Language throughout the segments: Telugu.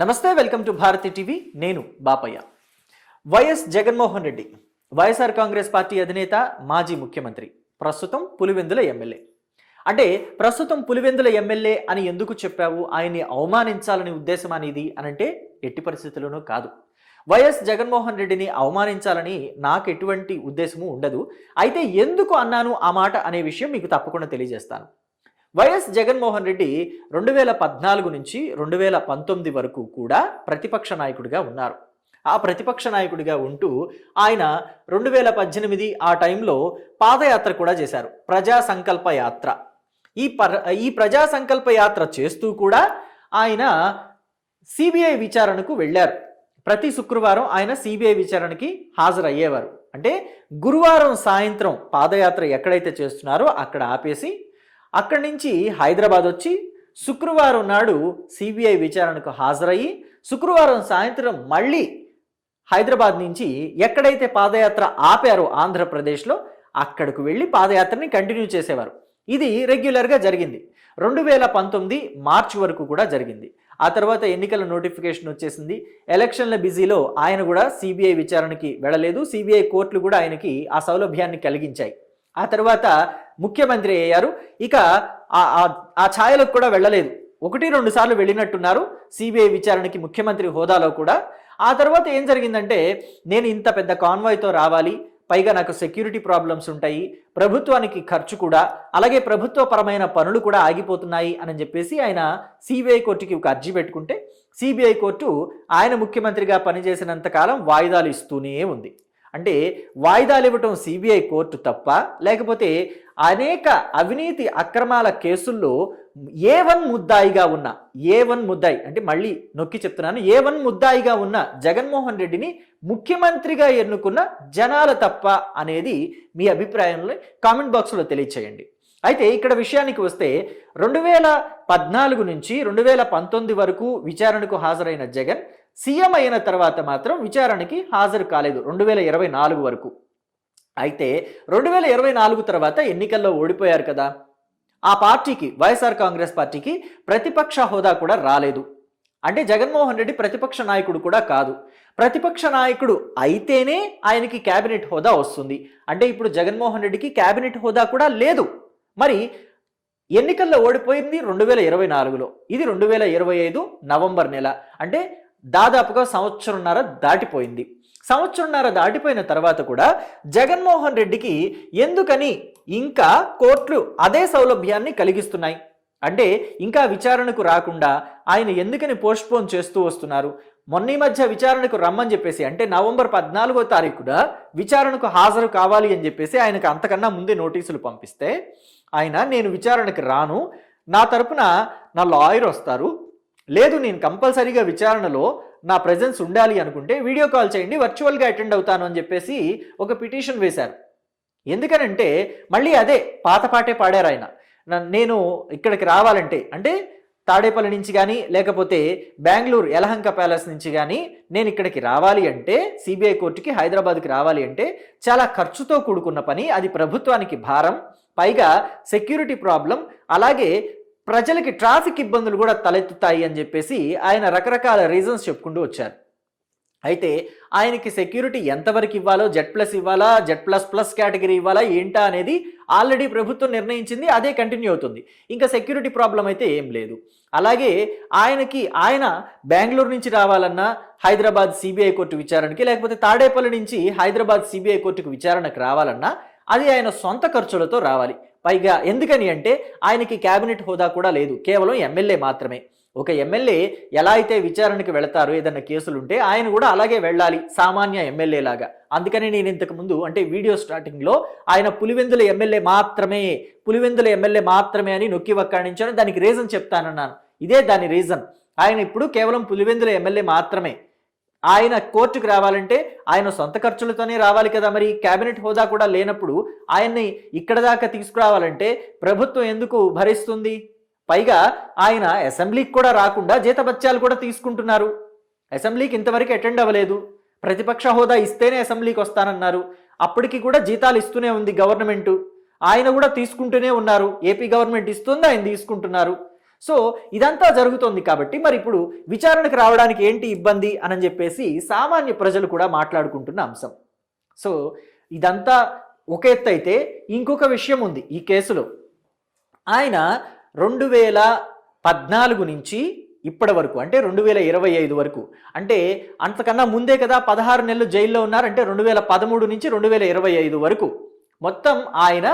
నమస్తే వెల్కమ్ టు భారతి టీవీ. నేను Bapaiah. YS Jaganmohan Reddy YSR Congress party అధినేత మాజీ ముఖ్యమంత్రి ప్రస్తుతం పులివెందుల ఎమ్మెల్యే. అంటే ప్రస్తుతం పులివెందుల ఎమ్మెల్యే అని ఎందుకు చెప్పావు? ఆయన్ని అవమానించాలని ఉద్దేశం అనేది అనంటే ఎట్టి పరిస్థితుల్లోనూ కాదు. వైఎస్ జగన్మోహన్ రెడ్డిని అవమానించాలని నాకు ఎటువంటి ఉద్దేశము ఉండదు. అయితే ఎందుకు అన్నాను ఆ మాట అనే విషయం మీకు తప్పకుండా తెలియజేస్తాను. వైఎస్ జగన్మోహన్ రెడ్డి రెండు వేల పద్నాలుగు నుంచి రెండు వేల పంతొమ్మిది వరకు కూడా ప్రతిపక్ష నాయకుడిగా ఉన్నారు. ఆ ప్రతిపక్ష నాయకుడిగా ఉంటూ ఆయన రెండు వేల పద్దెనిమిది ఆ టైంలో పాదయాత్ర కూడా చేశారు. ప్రజా సంకల్ప యాత్ర. ఈ పర్ ఈ ప్రజా సంకల్ప యాత్ర చేస్తూ కూడా ఆయన సిబిఐ విచారణకు వెళ్ళారు. ప్రతి శుక్రవారం ఆయన సిబిఐ విచారణకి హాజరయ్యేవారు. అంటే గురువారం సాయంత్రం పాదయాత్ర ఎక్కడైతే చేస్తున్నారో అక్కడ ఆపేసి అక్కడి నుంచి హైదరాబాద్ వచ్చి శుక్రవారం నాడు సిబిఐ విచారణకు హాజరయ్యి శుక్రవారం సాయంత్రం మళ్ళీ హైదరాబాద్ నుంచి ఎక్కడైతే పాదయాత్ర ఆపారో ఆంధ్రప్రదేశ్లో అక్కడికి వెళ్ళి పాదయాత్రని కంటిన్యూ చేసేవారు. ఇది రెగ్యులర్గా జరిగింది. రెండు వేల పంతొమ్మిది మార్చి వరకు కూడా జరిగింది. ఆ తర్వాత ఎన్నికల నోటిఫికేషన్ వచ్చేసింది. ఎలక్షన్ల బిజీలో ఆయన కూడా సిబిఐ విచారణకి వెళ్ళలేదు. సిబిఐ కోర్టులు కూడా ఆయనకి ఆ సౌలభ్యాన్ని కలిగించాయి. ఆ తర్వాత ముఖ్యమంత్రి అయ్యారు. ఇక ఆ- ఆ- ఛాయలకు కూడా వెళ్ళలేదు. ఒకటి రెండు సార్లు వెళ్ళినట్టున్నారు. సిబిఐ విచారణకి ముఖ్యమంత్రి హోదాలో కూడా. ఆ తర్వాత ఏం జరిగిందంటే నేను ఇంత పెద్ద కాన్వాయ్తో రావాలి. పైగా నాకు సెక్యూరిటీ ప్రాబ్లమ్స్ ఉంటాయి. ప్రభుత్వానికి ఖర్చు కూడా. అలాగే ప్రభుత్వపరమైన పనులు కూడా ఆగిపోతున్నాయి అని చెప్పేసి ఆయన సిబిఐ కోర్టుకి ఒక అర్జీ పెట్టుకుంటే సిబిఐ కోర్టు ఆయన ముఖ్యమంత్రిగా పనిచేసినంతకాలం వాయిదాలు ఇస్తూనే ఉంది. అంటే వాయిదాలు ఇవ్వటం సిబిఐ కోర్టు తప్ప లేకపోతే అనేక అవినీతి అక్రమాల కేసుల్లో ఏ వన్ ముద్దాయిగా ఉన్న ఏ వన్ ముద్దాయి అంటే మళ్ళీ నొక్కి చెప్తున్నాను ఏ వన్ ముద్దాయిగా ఉన్న జగన్మోహన్ రెడ్డిని ముఖ్యమంత్రిగా ఎన్నుకున్న జనాల తప్ప అనేది మీ అభిప్రాయంలో కామెంట్ బాక్స్లో తెలియచేయండి. అయితే ఇక్కడ విషయానికి వస్తే రెండు వేల పద్నాలుగు నుంచి రెండు వేల పంతొమ్మిది వరకు విచారణకు హాజరైన జగన్ సీఎం అయిన తర్వాత మాత్రం విచారణకి హాజరు కాలేదు రెండు వేల ఇరవై నాలుగు వరకు. అయితే రెండు వేల ఇరవై నాలుగు తర్వాత ఎన్నికల్లో ఓడిపోయారు కదా. ఆ పార్టీకి వైఎస్ఆర్ కాంగ్రెస్ పార్టీకి ప్రతిపక్ష హోదా కూడా రాలేదు. అంటే జగన్మోహన్ రెడ్డి ప్రతిపక్ష నాయకుడు కూడా కాదు. ప్రతిపక్ష నాయకుడు అయితేనే ఆయనకి క్యాబినెట్ హోదా వస్తుంది. అంటే ఇప్పుడు జగన్మోహన్ రెడ్డికి క్యాబినెట్ హోదా కూడా లేదు. మరి ఎన్నికల్లో ఓడిపోయింది రెండు వేల ఇరవై నాలుగులో. ఇది రెండు వేల ఇరవై ఐదు నవంబర్ నెల. అంటే దాదాపుగా సంవత్సరంన్నర దాటిపోయింది. సంవత్సరంన్నర దాటిపోయిన తర్వాత కూడా జగన్మోహన్ రెడ్డికి ఎందుకని ఇంకా కోర్టులు అదే సౌలభ్యాన్ని కలిగిస్తున్నాయి? అంటే ఇంకా విచారణకు రాకుండా ఆయన ఎందుకని పోస్ట్పోన్ చేస్తూ వస్తున్నారు? మొన్న ఈ మధ్య విచారణకు రమ్మని చెప్పేసి అంటే నవంబర్ పద్నాలుగో తారీఖున విచారణకు హాజరు కావాలి అని చెప్పేసి ఆయనకు అంతకన్నా ముందే నోటీసులు పంపిస్తే ఆయన నేను విచారణకు రాను. నా తరపున నా లాయర్ వస్తారు. లేదు నేను కంపల్సరీగా విచారణలో నా ప్రజెన్స్ ఉండాలి అనుకుంటే వీడియో కాల్ చేయండి వర్చువల్గా అటెండ్ అవుతాను అని చెప్పేసి ఒక పిటిషన్ వేశారు. ఎందుకనంటే మళ్ళీ అదే పాత పాటే పాడారు ఆయన. నేను ఇక్కడికి రావాలంటే అంటే తాడేపల్లి నుంచి కానీ లేకపోతే బెంగళూరు యలహంక ప్యాలెస్ నుంచి కానీ నేను ఇక్కడికి రావాలి అంటే సిబిఐ కోర్టుకి హైదరాబాద్కి రావాలి అంటే చాలా ఖర్చుతో కూడుకున్న పని అది ప్రభుత్వానికి భారం పైగా సెక్యూరిటీ ప్రాబ్లం అలాగే ప్రజలకి ట్రాఫిక్ ఇబ్బందులు కూడా తలెత్తుతాయి అని చెప్పేసి ఆయన రకరకాల రీజన్స్ చెప్పుకుంటూ వచ్చారు. అయితే ఆయనకి సెక్యూరిటీ ఎంతవరకు ఇవ్వాలో జెడ్ ప్లస్ ఇవ్వాలా జెడ్ ప్లస్ ప్లస్ కేటగిరీ ఇవ్వాలా ఏంటా అనేది ఆల్రెడీ ప్రభుత్వం నిర్ణయించింది అదే కంటిన్యూ అవుతుంది. ఇంకా సెక్యూరిటీ ప్రాబ్లం అయితే ఏం లేదు. అలాగే ఆయనకి ఆయన బెంగళూరు నుంచి రావాలన్నా హైదరాబాద్ సిబిఐ కోర్టు విచారణకి లేకపోతే తాడేపల్లి నుంచి హైదరాబాద్ సిబిఐ కోర్టుకు విచారణకు రావాలన్నా అది ఆయన సొంత ఖర్చులతో రావాలి. పైగా ఎందుకని అంటే ఆయనకి కేబినెట్ హోదా కూడా లేదు. కేవలం ఎమ్మెల్యే మాత్రమే. ఒక ఎమ్మెల్యే ఎలా అయితే విచారణకు వెళతారో ఏదన్నా కేసులుంటే ఆయన కూడా అలాగే వెళ్ళాలి సామాన్య ఎమ్మెల్యే లాగా. అందుకని నేను ఇంతకు ముందు అంటే వీడియో స్టార్టింగ్లో ఆయన పులివెందుల ఎమ్మెల్యే మాత్రమే పులివెందుల ఎమ్మెల్యే మాత్రమే అని నొక్కి వక్కాణించాను. దానికి రీజన్ చెప్తానన్నాను. ఇదే దాని రీజన్. ఆయన ఇప్పుడు కేవలం పులివెందుల ఎమ్మెల్యే మాత్రమే. ఆయన కోర్టుకు రావాలంటే ఆయన సొంత ఖర్చులతోనే రావాలి కదా. మరి కేబినెట్ హోదా కూడా లేనప్పుడు ఆయన్ని ఇక్కడ దాకా తీసుకురావాలంటే ప్రభుత్వం ఎందుకు భరిస్తుంది? పైగా ఆయన అసెంబ్లీకి కూడా రాకుండా జీతభత్యాలు కూడా తీసుకుంటున్నారు. అసెంబ్లీకి ఇంతవరకు అటెండ్ అవ్వలేదు. ప్రతిపక్ష హోదా ఇస్తేనే అసెంబ్లీకి వస్తానన్నారు. అప్పటికి కూడా జీతాలు ఇస్తూనే ఉంది గవర్నమెంట్. ఆయన కూడా తీసుకుంటూనే ఉన్నారు. ఏపీ గవర్నమెంట్ ఇస్తుంది? ఆయన తీసుకుంటున్నారు. సో ఇదంతా జరుగుతోంది కాబట్టి మరి ఇప్పుడు విచారణకు రావడానికి ఏంటి ఇబ్బంది అని చెప్పేసి సామాన్య ప్రజలు కూడా మాట్లాడుకుంటున్న అంశం. సో ఇదంతా ఒక ఎత్తు అయితే ఇంకొక విషయం ఉంది ఈ కేసులో. ఆయన రెండు వేల పద్నాలుగు నుంచి ఇప్పటి వరకు అంటే రెండు వేల ఇరవై ఐదు వరకు అంటే అంతకన్నా ముందే కదా పదహారు నెలలు జైల్లో ఉన్నారు అంటే రెండు వేల పదమూడు నుంచి రెండు వేల ఇరవై ఐదు వరకు. మొత్తం ఆయన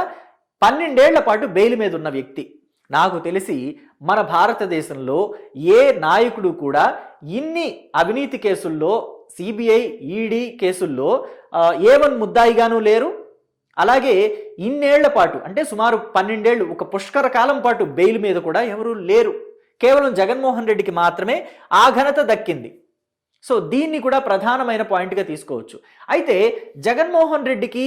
పన్నెండేళ్ళ పాటు బెయిల్ మీద ఉన్న వ్యక్తి. నాకు తెలిసి మన భారతదేశంలో ఏ నాయకుడు కూడా ఇన్ని అవినీతి కేసుల్లో సిబిఐ ఈడీ కేసుల్లో ఏ వన్ ముద్దాయిగాను లేరు. అలాగే ఇన్నేళ్ళ పాటు అంటే సుమారు పన్నెండేళ్ళు ఒక పుష్కర కాలం పాటు బెయిల్ మీద కూడా ఎవరూ లేరు. కేవలం జగన్మోహన్ రెడ్డికి మాత్రమే ఆ ఘనత దక్కింది. సో దీన్ని కూడా ప్రధానమైన పాయింట్గా తీసుకోవచ్చు. అయితే జగన్మోహన్ రెడ్డికి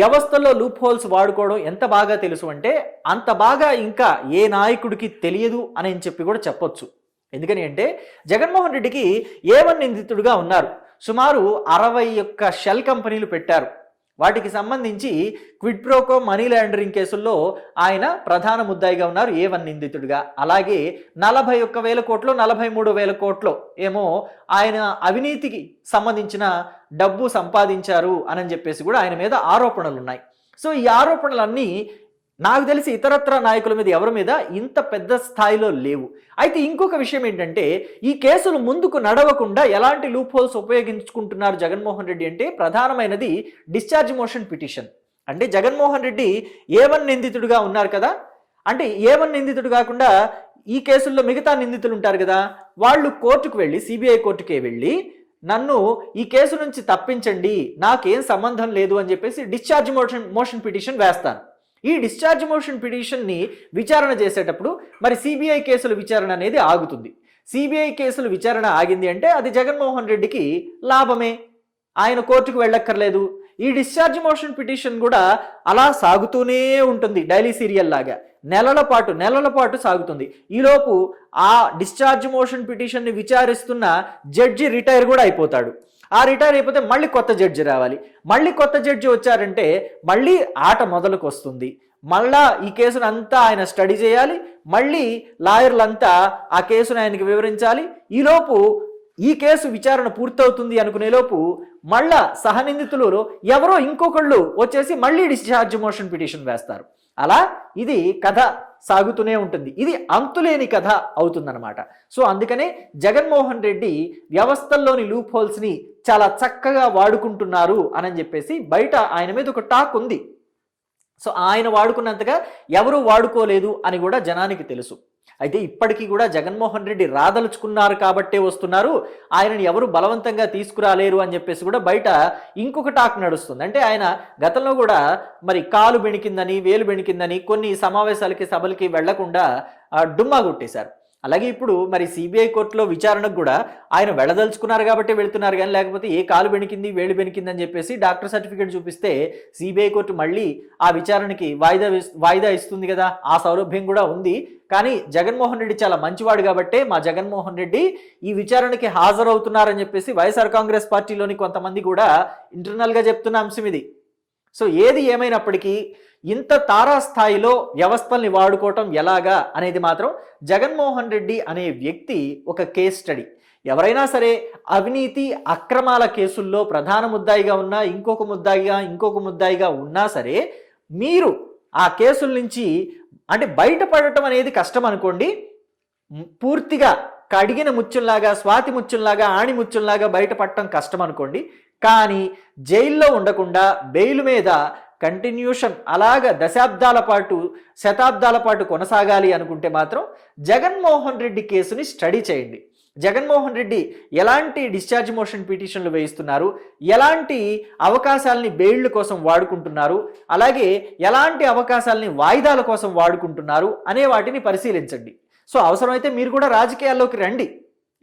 వ్యవస్థలో లూప్ హోల్స్ వాడుకోవడం ఎంత బాగా తెలుసు అంటే అంత బాగా ఇంకా ఏ నాయకుడికి తెలియదు అని చెప్పి కూడా చెప్పొచ్చు. ఎందుకని అంటే జగన్మోహన్ రెడ్డికి ఏవన్ నిందితుడుగా ఉన్నారు. సుమారు అరవై ఒక్క షెల్ కంపెనీలు పెట్టారు. వాటికి సంబంధించి క్విడ్ ప్రోకో మనీ లాండరింగ్ కేసుల్లో ఆయన ప్రధాన ముద్దాయిగా ఉన్నారు ఏవన్ నిందితుడిగా. అలాగే నలభై ఒక్క వేల కోట్లు నలభై మూడు వేల కోట్లు ఏమో ఆయన అవినీతికి సంబంధించిన డబ్బు సంపాదించారు అని చెప్పేసి కూడా ఆయన మీద ఆరోపణలు ఉన్నాయి సో ఈ ఆరోపణలన్నీ నాకు తెలిసి ఇతరత్ర నాయకుల మీద ఎవరి మీద ఇంత పెద్ద స్థాయిలో లేవు. అయితే ఇంకొక విషయం ఏంటంటే ఈ కేసులు ముందుకు నడవకుండా ఎలాంటి లూప్ హోల్స్ ఉపయోగించుకుంటున్నారు జగన్మోహన్ రెడ్డి అంటే ప్రధానమైనది డిశ్చార్జ్ మోషన్ పిటిషన్ అంటే జగన్మోహన్ రెడ్డి ఏవన్ నిందితుడుగా నిందితుడిగా ఉన్నారు కదా? అంటే ఏవన్ నిందితుడు కాకుండా ఈ కేసుల్లో మిగతా నిందితులు ఉంటారు కదా? వాళ్ళు కోర్టుకు వెళ్ళి సిబిఐ కోర్టుకే వెళ్ళి నన్ను ఈ కేసు నుంచి తప్పించండి నాకేం సంబంధం లేదు అని చెప్పేసి డిశ్చార్జ్ మోషన్ మోషన్ పిటిషన్ వేస్తాను. ఈ డిశ్చార్జ్ మోషన్ పిటిషన్ని విచారణ చేసేటప్పుడు మరి సిబిఐ కేసుల విచారణ అనేది ఆగుతుంది. సిబిఐ కేసుల విచారణ ఆగింది అంటే అది జగన్మోహన్ రెడ్డికి లాభమే. ఆయన కోర్టుకు వెళ్ళక్కర్లేదు. ఈ డిశ్చార్జ్ మోషన్ పిటిషన్ కూడా అలా సాగుతూనే ఉంటుంది. డైలీ సీరియల్ లాగా. నెలల పాటు నెలల పాటు సాగుతుంది. ఈలోపు ఆ డిశ్చార్జ్ మోషన్ పిటిషన్ని విచారిస్తున్న జడ్జి రిటైర్ కూడా అయిపోతాడు. ఆ రిటైర్ అయిపోతే మళ్ళీ కొత్త జడ్జి రావాలి. మళ్ళీ కొత్త జడ్జి వచ్చారంటే మళ్ళీ ఆట మొదలుకు వస్తుంది మళ్ళా ఈ కేసును అంతా ఆయన స్టడీ చేయాలి. మళ్ళీ లాయర్లంతా ఆ కేసును ఆయనకి వివరించాలి. ఈలోపు ఈ కేసు విచారణ పూర్తవుతుంది అనుకునేలోపు మళ్ళా సహనిందితులు ఎవరో ఇంకొకళ్ళు వచ్చేసి మళ్ళీ డిశ్చార్జ్ మోషన్ పిటిషన్ వేస్తారు. అలా ఇది కథ. సాగుతూనే ఉంటుంది. ఇది అంతులేని కథ అవుతుందన్నమాట. సో అందుకనే జగన్మోహన్ రెడ్డి వ్యవస్థల్లోని లూప్ హోల్స్ని చాలా చక్కగా వాడుకుంటున్నారు అని చెప్పేసి బయట ఆయన మీద ఒక టాక్ ఉంది. సో ఆయన వాడుకున్నంతగా ఎవరు వాడుకోలేదు అని కూడా జనానికి తెలుసు. అయితే ఇప్పటికీ కూడా జగన్మోహన్ రెడ్డి రాదలుచుకున్నారు కాబట్టే వస్తున్నారు. ఆయనని ఎవరు బలవంతంగా తీసుకురాలేరు అని చెప్పేసి కూడా బయట ఇంకొక టాక్ నడుస్తుంది. అంటే ఆయన గతంలో కూడా మరి కాలు బెణికిందని వేలు బెణికిందని కొన్ని సమావేశాలకి సభలకి వెళ్ళకుండా డుమ్మా కొట్టేశారు. అలాగే ఇప్పుడు మరి సిబిఐ కోర్టులో విచారణకు కూడా ఆయన వెళ్ళదలుచుకున్నారు కాబట్టి వెళ్తున్నారు కానీ లేకపోతే ఏ కాలు బెణికింది వేలు బెణికింది అని చెప్పేసి డాక్టర్ సర్టిఫికేట్ చూపిస్తే సిబిఐ కోర్టు మళ్ళీ ఆ విచారణకి వాయిదా వాయిదా ఇస్తుంది కదా. ఆ సౌలభ్యం కూడా ఉంది. కానీ జగన్మోహన్ రెడ్డి చాలా మంచివాడు కాబట్టే మా జగన్మోహన్ రెడ్డి ఈ విచారణకి హాజరవుతున్నారని చెప్పేసి వైఎస్ఆర్ కాంగ్రెస్ పార్టీలోని కొంతమంది కూడా ఇంటర్నల్గా చెప్తున్న అంశం ఇది. సో ఏది ఏమైనప్పటికీ ఇంత తారాస్థాయిలో వ్యవస్థల్ని వాడుకోవటం ఎలాగా అనేది మాత్రం జగన్మోహన్ రెడ్డి అనే వ్యక్తి ఒక కేస్ స్టడీ. ఎవరైనా సరే అవినీతి అక్రమాల కేసుల్లో ప్రధాన ముద్దాయిగా ఉన్నా ఇంకొక ముద్దాయిగా ఇంకొక ముద్దాయిగా ఉన్నా సరే మీరు ఆ కేసుల నుంచి అంటే బయటపడటం అనేది కష్టం అనుకోండి. పూర్తిగా కడిగిన ముచ్చుల్లాగా స్వాతి ముచ్చుల్లాగా ఆణి ముచ్చుల్లాగా బయటపడటం కష్టం అనుకోండి. కానీ జైల్లో ఉండకుండా బెయిల్ మీద కంటిన్యూషన్ అలాగ దశాబ్దాల పాటు శతాబ్దాల పాటు కొనసాగాలి అనుకుంటే మాత్రం జగన్మోహన్ రెడ్డి కేసుని స్టడీ చేయండి. జగన్మోహన్ రెడ్డి ఎలాంటి డిశ్చార్జ్ మోషన్ పిటిషన్లు వేయిస్తున్నారు? ఎలాంటి అవకాశాలని బెయిళ్ళ కోసం వాడుకుంటున్నారు? అలాగే ఎలాంటి అవకాశాలని వాయిదాల కోసం వాడుకుంటున్నారు? అనే వాటిని పరిశీలించండి. సో అవసరమైతే మీరు కూడా రాజకీయాల్లోకి రండి.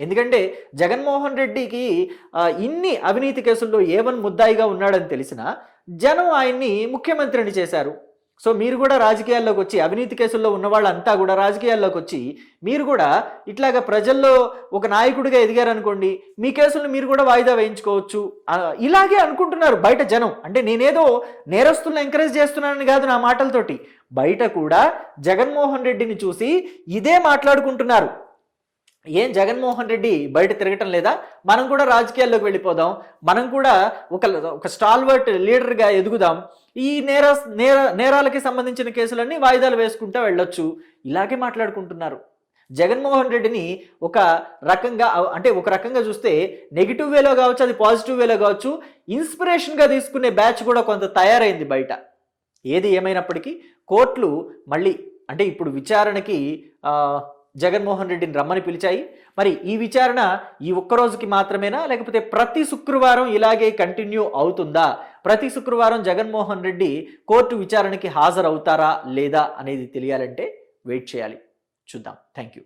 ఎందుకంటే జగన్మోహన్ రెడ్డికి ఇన్ని అవినీతి కేసుల్లో ఏవన్ ముద్దాయిగా ఉన్నాడని తెలిసినా జనం ఆయన్ని ముఖ్యమంత్రిని చేశారు. సో మీరు కూడా రాజకీయాల్లోకి వచ్చి అవినీతి కేసుల్లో ఉన్న వాళ్ళంతా కూడా రాజకీయాల్లోకి వచ్చి మీరు కూడా ఇట్లాగ ప్రజల్లో ఒక నాయకుడిగా ఎదిగారనుకోండి మీ కేసులను మీరు కూడా వాయిదా వేయించుకోవచ్చు. ఇలాగే అనుకుంటున్నారు బయట జనం. అంటే నేనేదో నేరస్తులను ఎంకరేజ్ చేస్తున్నానని కాదు నా మాటలతోటి. బయట కూడా జగన్మోహన్ రెడ్డిని చూసి ఇదే మాట్లాడుకుంటున్నారు. ఏం జగన్మోహన్ రెడ్డి బయట తిరగటం లేదా? మనం కూడా రాజకీయాల్లోకి వెళ్ళిపోదాం. మనం కూడా ఒక ఒక స్టాల్వర్ట్ లీడర్గా ఎదుగుదాం. ఈ నేర నేర నేరాలకి సంబంధించిన కేసులన్నీ వాయిదాలు వేసుకుంటూ వెళ్ళొచ్చు. ఇలాగే మాట్లాడుకుంటున్నారు. జగన్మోహన్ రెడ్డిని ఒక రకంగా అంటే ఒక రకంగా చూస్తే నెగిటివ్ వేలో కావచ్చు అది పాజిటివ్ వేలో కావచ్చు ఇన్స్పిరేషన్గా తీసుకునే బ్యాచ్ కూడా కొంత తయారైంది బయట. ఏది ఏమైనప్పటికీ కోర్టులు మళ్ళీ అంటే ఇప్పుడు విచారణకి జగన్మోహన్ రెడ్డిని రమ్మని పిలిచాయి. మరి ఈ విచారణ ఈ ఒక్క రోజుకి మాత్రమేనా? లేకపోతే ప్రతి శుక్రవారం ఇలాగే కంటిన్యూ అవుతుందా? ప్రతి శుక్రవారం జగన్మోహన్ రెడ్డి కోర్టు విచారణకి హాజరవుతారా లేదా అనేది తెలియాలంటే వెయిట్ చేయాలి. చూద్దాం. Thank you